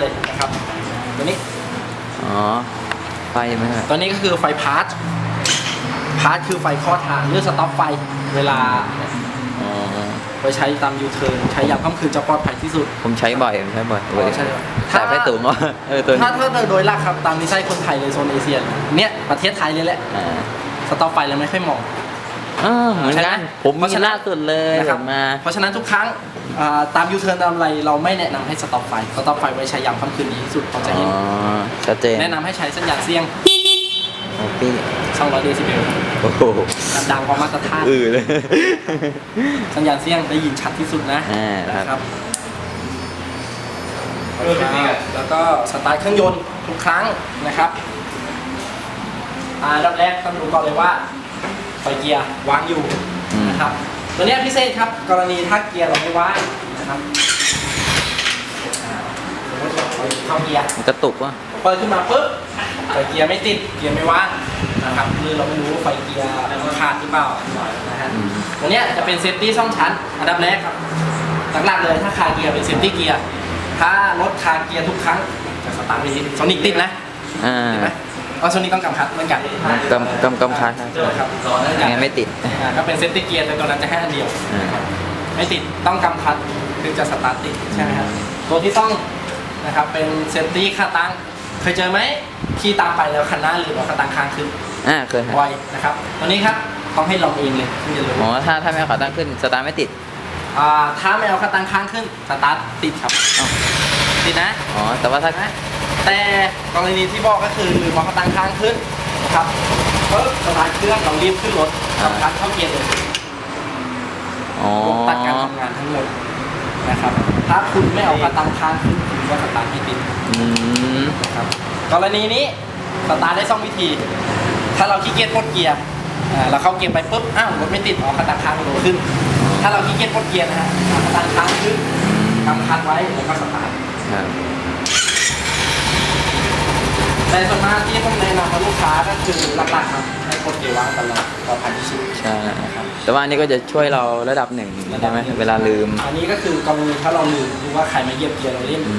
เลยนะครับตัวนี้อ๋อไฟไหมครับตัวนี้ก็คือไฟพาร์ทพาร์ทคือไฟข้อทางหรือสต็อปไฟเวลาอ๋อไปใช้ตามยูเทิร์นใช้ยามค่ำคืนจะปลอดภัยที่สุด ผมใช้บ่อยผมใช้บ่อยอ๋อใช่ครับแต่ไฟสูงวะเออตัวนี้ถ้าถ้าโดยหลักครับตามนิสัยคนไทยเลยโซนเอเชียเนี่ยประเทศไทยเลยแหละอ่าสต็อปไฟเราไม่ค่อยมอ งอ่าเหมือนใช่กัไหนผมเพราะมีฉะนั้นล่าสุดเลยนะคผรับมมา เพราะฉะนั้นทุกครั้งอ่าตามยูเทิร์นตามอะไรเราไม่แนะนำให้สต็อปไฟสต็อปไฟไว้ใช้ยามค่ำคืนดีที่สุดเราจะอ๋อเห็นชัดเจนแนะนำให้ใช้สัญญาณเสียงโอ้พี่200เดซิเบลโอ้โหดังกว่ามาตรฐานอือเลยสัญญาณเสียงได้ยินชัดที่สุดนะอ่าครับนะครับแล้วก็สตาร์ทเครื่องยนต์ทุกครั้งนะครับอ่าอันดับแรกต้องดูก่อนเลยว่า ไฟเกียร์วางอยู่อืมนะครับ ตัวเนี้ยพิเศษครับกรณีถ้าเกียร์เราไม่ว่างนะครับอ่าสมมติเราเข้าเกียร์มันกระตุกวะเปิดขึ้นมาปุ๊บไฟเกียร์ไม่ติดเกียร์ไม่ว่างนะครับหรือเราไม่รู้ว่าไฟเกียร์มันขาดหรือเปล่านะฮะอืมตัวเนี้ยจะเป็นเซฟตี้ช่องชั้นอันดับแรกครับหลักๆเลยถ้าคาเกียร์เป็นเซฟตี้เกียร์ถ้ารถคาเกียร์ทุกครั้งจะสตาร์ทไม่ติดโซนิกติดนะอ่าติดไหม เอาโซนิกต้องกำคัดเหมือนกันกำกำกำคัดครับครับยังไงไม่ติดอ่าก็เป็นเซฟตี้เกียร์แต่ตัวนั้นจะแค่อันเดียวอ่านะครับไม่ติดต้องกำคัดถึงจะสตาร์ทติดใช่ไหมครับตัวที่ต้องนะครับเป็นเซฟตี้ขาตั้งเคยเจอไหมขี่ตามไปแล้วคันหน้าลืมเอาขาตั้งค้างขึ้นอ่าเคยครับบ่อยนะครับตัวนี้ครับต้องให้ลองเองเลยถึงจะรู้อ๋อถ้าถ้าไม่เอาขาตั้งขึ้นสตาร์ทไม่ติดอ่าถ้าไม่เอาขาตั้งค้างขึ้นสตาร์ทติดครับอ้าวติดนะอ๋อแต่ว่าถ้านะ แต่กรณีที่บอกก็คือลืมเอาขาตั้งค้างขึ้นนะครับปึ๊บสตาร์ทเครื่องเรารีบขึ้นรถทำการเข้าเกียร์เลยอ๋อตัดการทำงานทั้งหมดนะครับ ถ้าคุณไม่เอาขาตั้งค้างขึ้นคุณก็สตาร์ทไม่ติดอืมนะครับกรณีนี้สตาร์ทได้สองวิธี ถ้าเราขี้เกียจปลดเกียร์อ่าเราเข้าเกียร์ไปปุ๊บอ้าวรถไม่ติดเอาขาตั้งค้างโดดขึ้น ถ้าเราขี้เกียจปลดเกียร์นะฮะเอาขาตั้งค้างขึ้นกำคัดไว้แล้วก็สตาร์ท ครับแต่ส่วนมากที่ผมแนะนำกับลูกค้าก็คือหลักๆครับให้ปลดเกียร์วางตลอดปลอดภัยที่สุดใช่นะครับแต่ว่าอันนี้ก็จะช่วยเราระดับหนึ่งใช่ไหมเวลาลืม อันนี้ก็คือกรณีถ้าเราลืมหรือว่าใครมาเหยียบเกียร์เราเล่นอื